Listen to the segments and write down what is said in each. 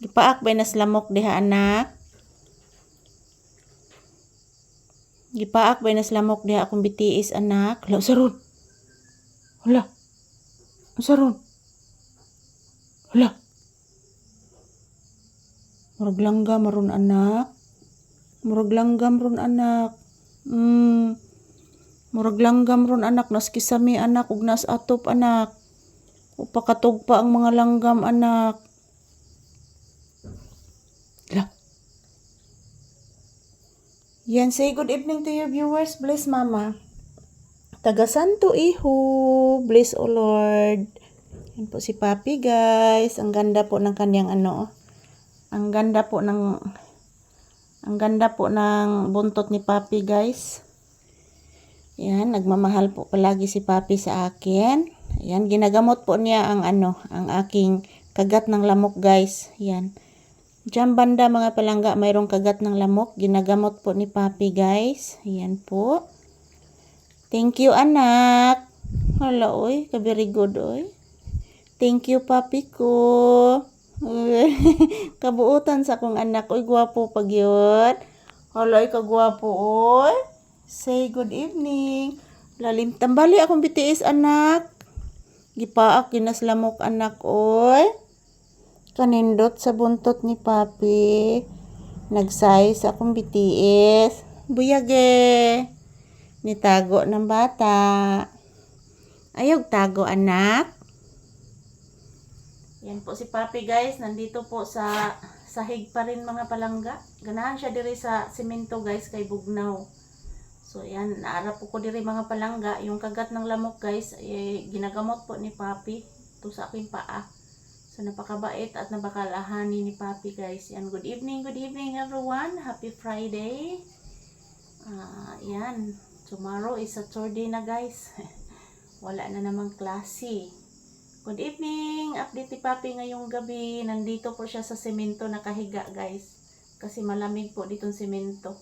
Gipaak ba nas lamok diha anak? Gipaak ba nas lamok diha akong bitiis anak? Hala, saron. Hala. Saron. Hala. Murag langgam maron anak. Murag langgam ron anak. Mm. Murag langgam ron anak nas kisami anak ug nas atop anak. Upakatog pa ang mga langgam anak. Yan, say good evening to your viewers. Bless mama. Taga Santo Iho. Bless o Lord. Yan po si Papi guys. Ang ganda po ng kanyang ano. Ang ganda po ng ang ganda po ng buntot ni Papi guys. Yan, nagmamahal po palagi si Papi sa akin. Yan, ginagamot po niya ang ano, ang aking kagat ng lamok guys. Yan. Diyan banda mga palangga, mayroong kagat ng lamok. Ginagamot po ni Papi guys. Yan po. Thank you anak. Hala oy, ka very good oy. Thank you papi ko. Kabuutan sa akong anak. Oy, gwapo pag yun. Hala, ka gwapo oy. Say good evening. Lalim tambali akong bitiis anak. Gipaak ginaslamok anak oy. Kanindot sa buntot ni papi. Nagsay sa akong bitiis. Buyage. Nitago ng bata. Ayog tago anak. Yan po si Papi guys, nandito po sa sahig pa rin mga palangga. Ganahan siya diri sa simento guys kay Bugnaw. So yan, naarap po ko diri mga palangga. Yung kagat ng lamok guys, eh, ginagamot po ni Papi. Ito sa aking paa. So napakabait at napakalahani ni Papi guys. Yan, good evening, good evening everyone. Happy Friday. Ah, yan. Tomorrow is Saturday na guys. Wala na namang klase. Good evening! Update ni Papi ngayong gabi. Nandito po siya sa semento nakahiga guys. Kasi malamig po ditong semento.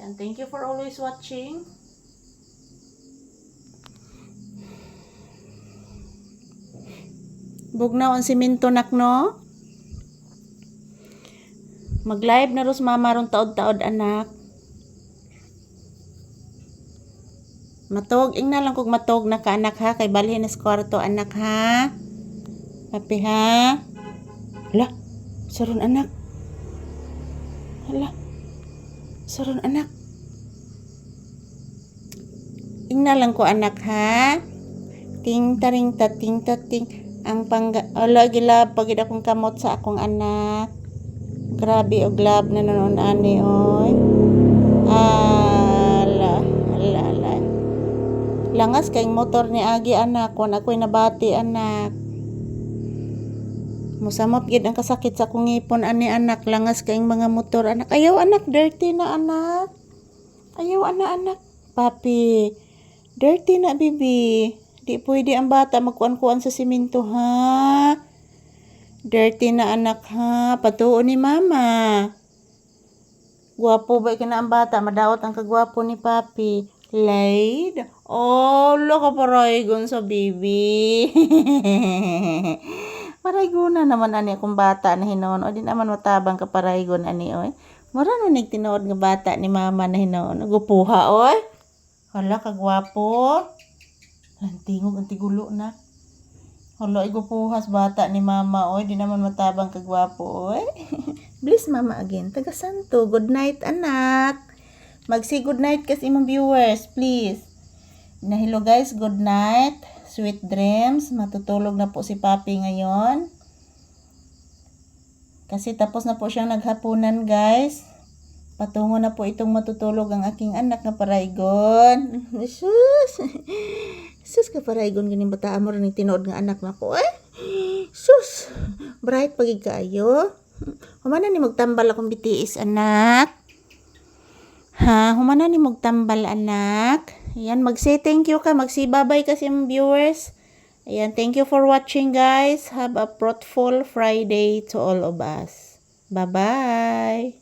Yan. Thank you for always watching. Bugnaw ang semento nak no? Mag-live na ros mama ron taod-taod anak. Matog, ing na lang kog matog na ka anak ha, kay balhin sa kwarto anak ha. Papi ha. Hala, saron anak. Hala, saron anak. Ing na lang ko anak ha. Ting taring tating tating ang pangga ala gila pagid akong kamot sa akong anak. Grabe og lab na nonon ani oy. Ala, ala, ala. Langas kay motor ni Agi anak, kun ako'y nabati anak. Musamot gid ang kasakit sa akong ngipon ani anak, langas kay mga motor anak. Ayaw anak, dirty na anak. Ayaw ana anak. Papi, dirty na bibi. Di pwede ang bata magkuan-kuan sa simento ha. Dirty na anak ha. Patuon ni mama. Gwapo ba na ang bata? Madaot ang kagwapo ni papi. Laid? Oh, ka paraygon sa baby. Paraygon na naman ani akong bata na hinon. O di naman matabang ka paraygon ani oy. Mura no nig tinuod nga bata ni mama na hinon. Gupuha oy. Hala kagwapo. Lantingog ang tigulo na. Hala igupuhas bata ni mama oy. Di naman matabang kagwapo oy. Bless mama again. Taga Santo. Good night anak. Mag-say good night kasi imong viewers, please. Na hello guys, good night. Sweet dreams. Matutulog na po si Papi ngayon. Kasi tapos na po siyang naghapunan guys. Patungo na po itong matutulog ang aking anak na paraygon. Sus! Sus ka paraygon ganing bata mo rin tinuod nga anak na ko. Eh? Sus! Bright pagig kaayo. Humana ni magtambal akong bitiis anak. Ha, humana ni magtambal anak. Ayan, mag-say thank you ka, mag-say bye-bye kasi yung viewers. Ayan, thank you for watching guys. Have a fruitful Friday to all of us. Bye-bye.